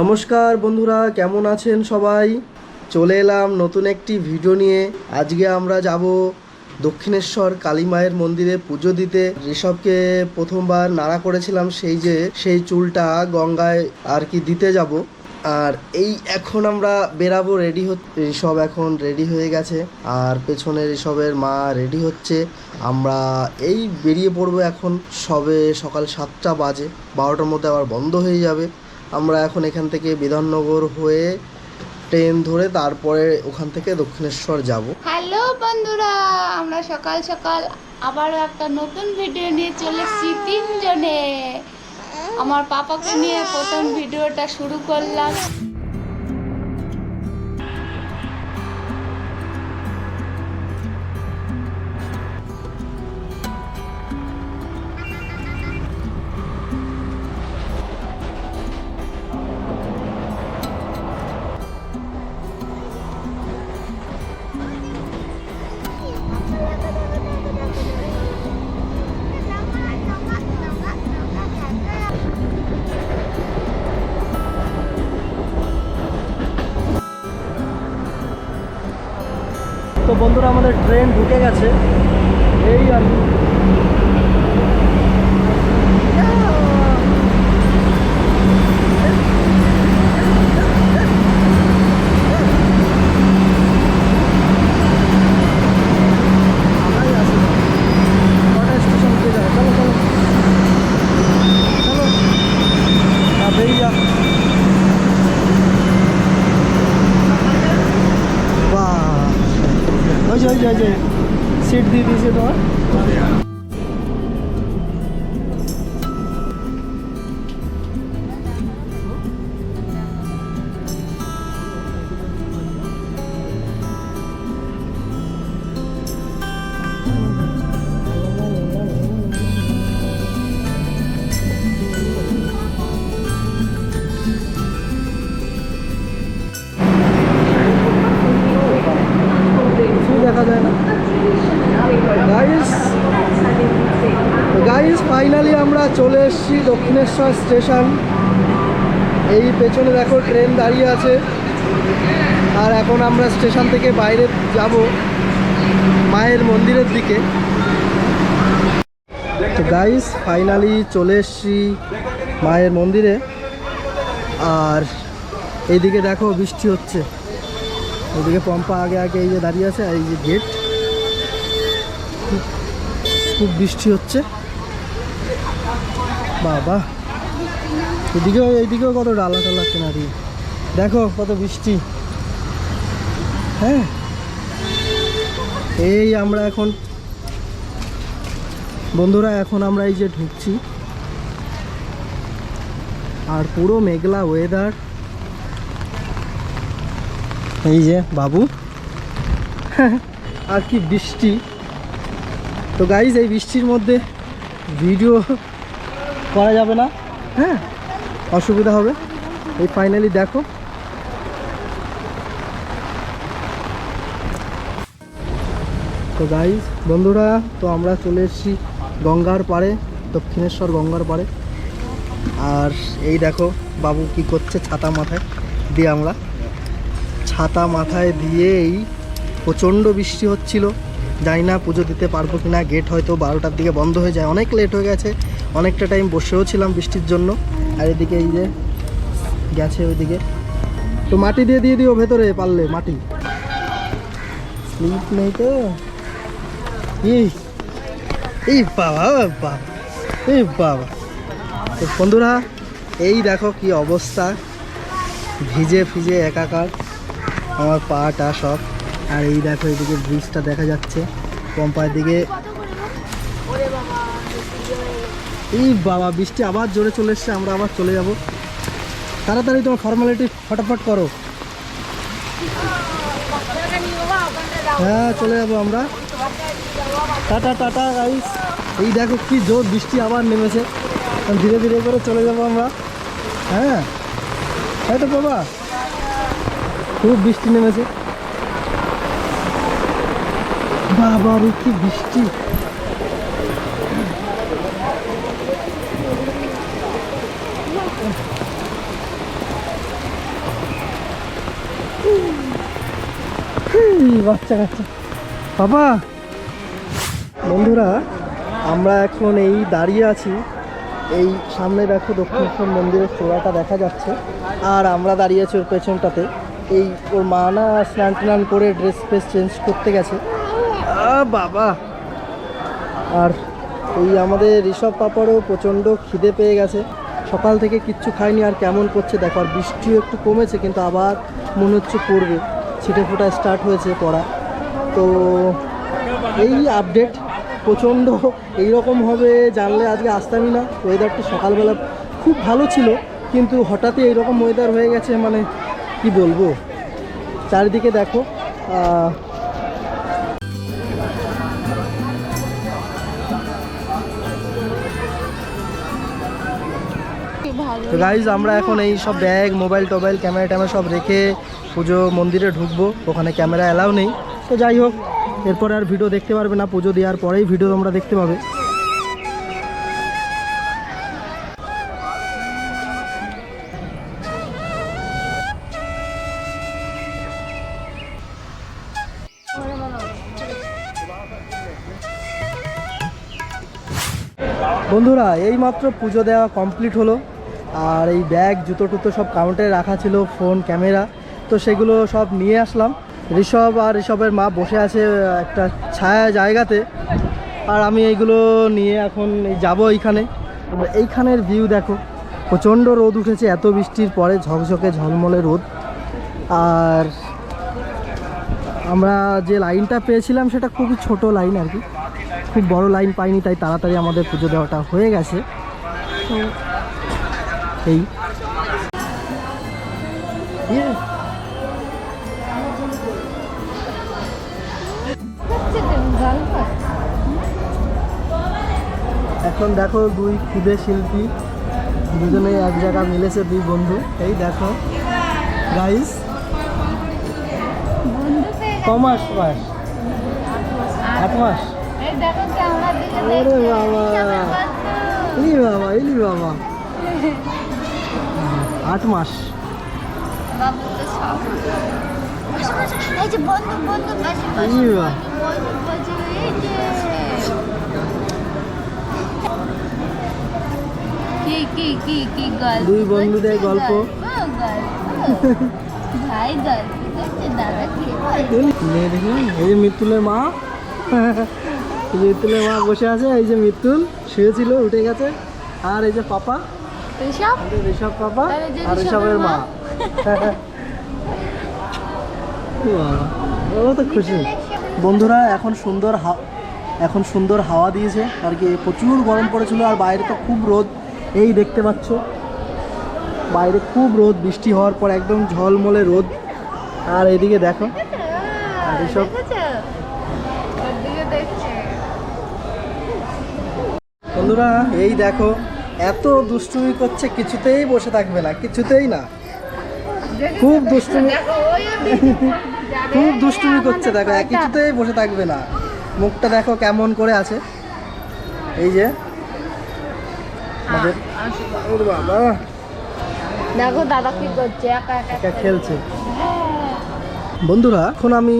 নমস্কার বন্ধুরা, কেমন আছেন সবাই? চলে এলাম নতুন একটি ভিডিও নিয়ে। আজকে আমরা যাব দক্ষিণেশ্বর কালী মায়ের মন্দিরে পুজো দিতে। ঋষভকে প্রথমবার নাড়া করেছিলাম সেই যে, সেই চুলটা গঙ্গায় আর কি দিতে যাব। আর এই এখন আমরা বেরাবো রেডি হচ্ছে ঋষভ এখন রেডি হয়ে গেছে। আর পেছনে ঋষভের মা রেডি হচ্ছে। আমরা এই বেরিয়ে পড়ব এখন। সবে সকাল সাতটা বাজে। বারোটার মধ্যে আবার বন্ধ হয়ে যাবে। আমরা এখন এখান থেকে বিধাননগর হয়ে ট্রেন ধরে তারপরে ওখান থেকে দক্ষিণেশ্বর যাব। হ্যালো বন্ধুরা আমরা সকাল সকাল আবার একটা নতুন ভিডিও নিয়ে চলে এসেছি তিনজনে। আমার পাপাকে নিয়ে প্রথম ভিডিওটা শুরু করলাম। তো বন্ধুরা আমাদের ট্রেন ঢুকে গেছে। এই আর দক্ষিণেশ্বর স্টেশন। এই পেছনে দেখো ট্রেন দাঁড়িয়ে আছে। আর এখন আমরা স্টেশন থেকে বাইরে যাব মায়ের মন্দিরের দিকে। গাইস ফাইনালি চলে এসছি মায়ের মন্দিরে। আর এইদিকে দেখো বৃষ্টি হচ্ছে। ওদিকে পম্পা আগে আগে এই যে দাঁড়িয়ে আছে এই যে গেট খুব বৃষ্টি হচ্ছে। বাবা। এদিকেও, এইদিকেও কত ডালা টালা কেনারি। দেখো কত বৃষ্টি। হ্যাঁ? এই আমরা এখন বন্ধুরা, এখন আমরা এই যে ঢুকছি। আর পুরো মেঘলা ওয়েদার এই যে, বাবু। আর কি বৃষ্টি। তো গাইজ এই বৃষ্টির মধ্যে ভিডিও করা যাবে না। হ্যাঁ। অসুবিধা হবে। এই ফাইনালি দেখো। তো গাইজ বন্ধুরা তো আমরা চলে এসেছি গঙ্গার পাড়ে দক্ষিণেশ্বর গঙ্গার পাড়ে। আর এই দেখো বাবু কি করছে ছাতা মাথায় দিয়ে আমরা। ছাতা মাথায় দিয়েই প্রচণ্ড বৃষ্টি হচ্ছিল। জানি না পুজো দিতে পারব কি না গেট হয়তো বারোটার দিকে বন্ধ হয়ে যায়। অনেক লেট হয়ে গেছে, অনেকটা টাইম বসেও ছিলাম বৃষ্টির জন্য। আর এদিকে এই যে গেছে ওইদিকে। তো মাটি দিয়ে দিয়ে দিও ভেতরে পারলে, মাটি। স্লিপ নেই তো। এই বাবা এই বাবা তো বন্ধুরা, এই দেখো কি অবস্থা। ভিজে ফিজে একাকার, আমার পাটা সব। আর এই দেখো, এদিকে ব্রিজটা দেখা যাচ্ছে। পম্পার দিকে। এই বাবা, বৃষ্টি আবার জোরে চলে এসছে, আমরা আবার চলে যাব। তাড়াতাড়ি তোমার ফর্মালিটি ফটাফট করো। হ্যাঁ চলে যাব আমরা। টাটা টাটা গাইস এই দেখো কি জোর বৃষ্টি আবার নেমেছে। ধীরে ধীরে করে চলে যাব আমরা। হ্যাঁ। তাই তো বাবা, খুব বৃষ্টি নেমেছে। বাবার কি বৃষ্টি? বাচ্চা কাচ্চা। বাবা! বন্ধুরা, আমরা এখন এই দাঁড়িয়ে আছি। এই সামনে দেখো দক্ষিণেশ্বর মন্দিরের চূড়াটা দেখা যাচ্ছে। আর আমরা দাঁড়িয়ে আছি ওর পেছনটাতে। এই ওর মা না স্নান টান করে ড্রেস ফ্রেস চেঞ্জ করতে গেছে। বাবা। আর এই আমাদের ঋষভ পাপারও প্রচণ্ড খিদে পেয়ে গেছে। সকাল থেকে কিচ্ছু খায়নি আর কেমন করছে দেখো, আর বৃষ্টিও একটু কমেছে, কিন্তু আবার মনে হচ্ছে পড়বে। ছিটে ফোটা স্টার্ট হয়েছে পড়া। তো এই আপডেট প্রচণ্ড এইরকম হবে জানলে আজকে আসতামই না। ওয়েদারটা সকালবেলা খুব ভালো ছিল, কিন্তু হঠাৎই এইরকম ওয়েদার হয়ে গেছে মানে কি বলব? চারিদিকে দেখো তো গাইজ আমরা এখন এই সব ব্যাগ মোবাইল টোবাইল ক্যামেরা ট্যামেরা সব রেখে পুজো মন্দিরে ঢুকবো। ওখানে ক্যামেরা অ্যালাউ নেই। তো যাই হোক, এরপরে আর ভিডিও দেখতে পারবে না। পুজো দেওয়ার পরেই ভিডিও তোমরা দেখতে পাবে। বন্ধুরা, এইমাত্র পুজো দেওয়া কমপ্লিট হলো। আর এই ব্যাগ, জুতো টুতো সব কাউন্টারে রাখা ছিল ফোন ক্যামেরা তো সেগুলো সব নিয়ে আসলাম। ঋষভ আর ঋষভের মা বসে আছে একটা ছায়া জায়গাতে। আর আমি এইগুলো নিয়ে এখন যাব এইখানে। এইখানের ভিউ দেখো। প্রচণ্ড রোদ উঠেছে, এত বৃষ্টির পরে ঝকঝকে ঝলমলে রোদ। আর আমরা যে লাইনটা পেয়েছিলাম, সেটা খুবই ছোট লাইন আর কি। খুব বড় লাইন পাইনি, তাই তাড়াতাড়ি আমাদের পুজো দেওয়াটা হয়ে গেছে। তো এই। ইয়ে, এখন দেখো দুই ক্ষুদে শিল্পী দুজনে এক জায়গা মিলেছে দুই বন্ধু। এই দেখো। গাইস। কমাস মাস আট মাস। ওরে বাবা। ইলি বাবা ইলি বাবা। আট মাস। দুই বন্ধুদের গল্প। ভাই গল্প। দাদা মেয়ে দেখুন এই যে মৃত্যুলের মা। মৃত্যুলের মা বসে আছে এই যে মৃত্যুল শুয়েছিল উঠে গেছে। আর এই যে পাপা। ঋষভ? ঋষভ পাপা আর ঋষভের মা। ও তো খুশি। বন্ধুরা এখন সুন্দর এখন সুন্দর হাওয়া দিয়েছে। আর কি প্রচুর গরম পড়েছিল আর বাইরে তো খুব রোদ। এই দেখতে পাচ্ছ। বাইরে খুব রোদ বৃষ্টি হওয়ার পর একদম ঝলমলে রোদ। আর এদিকে দেখো। আর এসব। বন্ধুরা এই দেখো এত দুষ্টুমি করছে কিছুতেই বসে থাকবে না কিছুতেই না। খুব দুষ্টুমি। খুব দুষ্টুমি করছে দেখো কিছুতেই বসে থাকবে না। মুখটা দেখো কেমন করে আছে। এই যে। বাবা দেখো দাদা কি করছে একা একা একা খেলছে। বন্ধুরা এখন আমি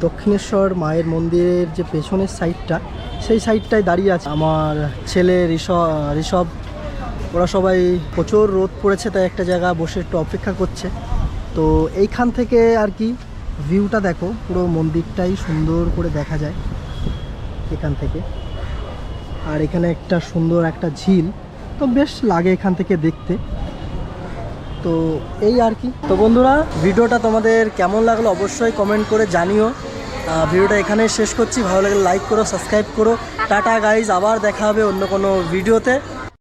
দক্ষিণেশ্বর মায়ের মন্দিরের যে পেছনের সাইডটা সেই সাইডটায় দাঁড়িয়ে আছে। আমার ছেলে ঋষভ ঋষভ ওরা সবাই প্রচুর রোদ পড়েছে, তাই একটা জায়গা বসে একটু অপেক্ষা করছে। তো এইখান থেকে আর কি ভিউটা দেখো, পুরো মন্দিরটাই সুন্দর করে দেখা যায় এখান থেকে। আর এখানে একটা সুন্দর একটা ঝিল, তো বেশ লাগে এখান থেকে দেখতে। তো এই আর কি। তো বন্ধুরা, ভিডিওটা তোমাদের কেমন লাগল অবশ্যই কমেন্ট করে জানিও। ভিডিওটা এখানে শেষ করছি। ভালো লাগলে লাইক করো সাবস্ক্রাইব করো। টাটা গাইজ আবার দেখা হবে অন্য কোনো ভিডিওতে